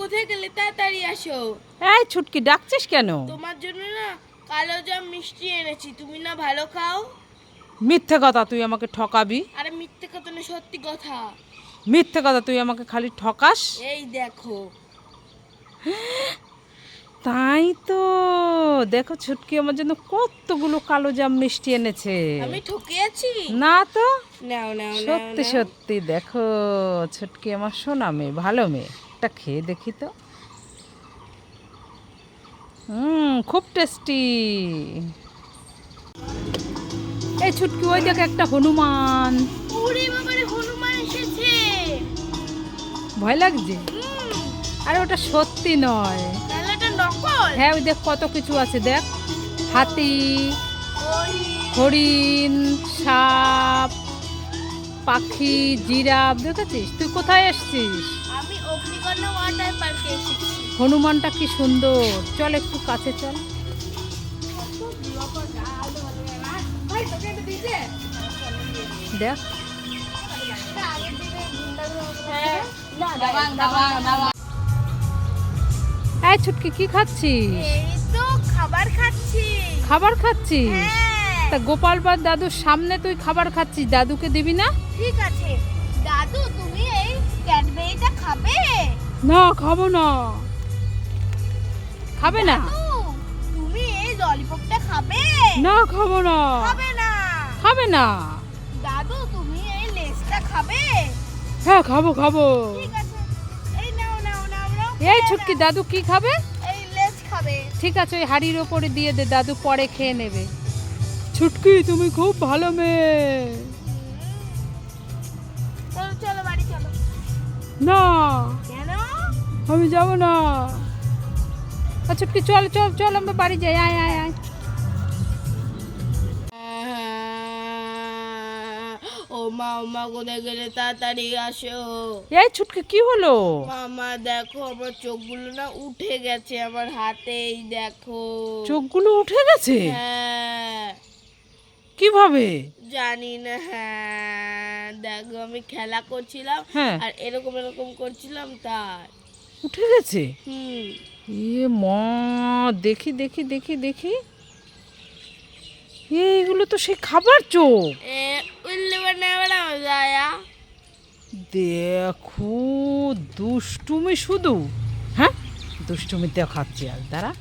কোথায় গেলে তাড়াতাড়ি আসো? এই ছুটকি ডাকছিস কেন? তোমার জন্য না কালো জাম মিষ্টি এনেছি তুমি না ভালো খাও? মিথ্যে কথা তুই আমাকে ঠকাবি? আরে মিথ্যে কথা না সত্যি কথা। মিথ্যে কথা তুই আমাকে খালি ঠকাস? এই দেখো। তাই তো দেখো ছুটকি আমার জন্য কতগুলো কালো জাম মিষ্টি এনেছে। আমি ঠকিয়েছি? না তো? নাও নাও নাও সত্যি সত্যি দেখো ছুটকি আমার সোনা মেয়ে ভালো মেয়ে। একটা খেয়ে দেখি তো। হুম খুব টেস্টি এই ছুটকি ওই দেখ একটা হনুমান। ভয় লাগছে? আরে ওটা সত্যি নয়। হ্যাঁ ওই দেখ কত কিছু আছে দেখ। হাতি হরিণ সাপ পাখি জিরাফ দেখেছিস? তুই কোথায় এসছিস? আমি অগ্নিকন্যা ওয়াটার পার্কে এসেছি। হনুমানটা কি সুন্দর? চল একটু কাছে চল। দেখ। এই ছুটকি কি খাচ্ছিস? খাবার খাচ্ছি। খাবার খাচ্ছিস? হ্যাঁ। তা গোপাল বা দাদুর সামনে তুই খাবার খাচ্ছিস দাদুকে দিবি না? ঠিক আছে। দাদু তুমি এই ক্যাডবেরিটা খাবে? না খাব না। খাবে না? তুমি এই ললিপপটা খাবে? না খাব না। খাবে না। খাবে না। দাদু তুমি এই লেসটা খাবে? হ্যাঁ খাব খাব। ঠিক আছে। এই নাও নাও নাও নাও এই ছুটকি দাদু কি খাবে? এই লেস খাবে। ঠিক আছে ওই হাড়ির ওপরে দিয়ে দে দাদু পরে খেয়ে নেবে। ছুটকি তুমি খুব ভালো মেয়ে। চলো বাড়ি চলো। না। আমি যাব না। আচ্ছা কি চল চল চল আমরা বাড়ি যাই আয় আয় আয়। ও মা ও মা কোথায় গেলে তাড়াতাড়ি আসো? এই ছুটকি কি হলো? মামা দেখো আমার চোখগুলো না উঠে গেছে আমার হাতেই দেখো। চোখগুলো উঠে গেছে? হ্যাঁ। কীভাবে? জানি না হ্যাঁ। দেখো আমি খেলা করছিলাম হ্যাঁ। আর এরকম এরকম করছিলাম তাই। উঠে গেছে? হুম। এ মা দেখি দেখি দেখি দেখি। এইগুলো তো সেই খাবার চোখ। এ উল্লে বানা যায়া দেখো দুষ্টুমি শুধু। হ্যাঁ? দুষ্টুমি দেখাচ্ছি আর দাঁড়া।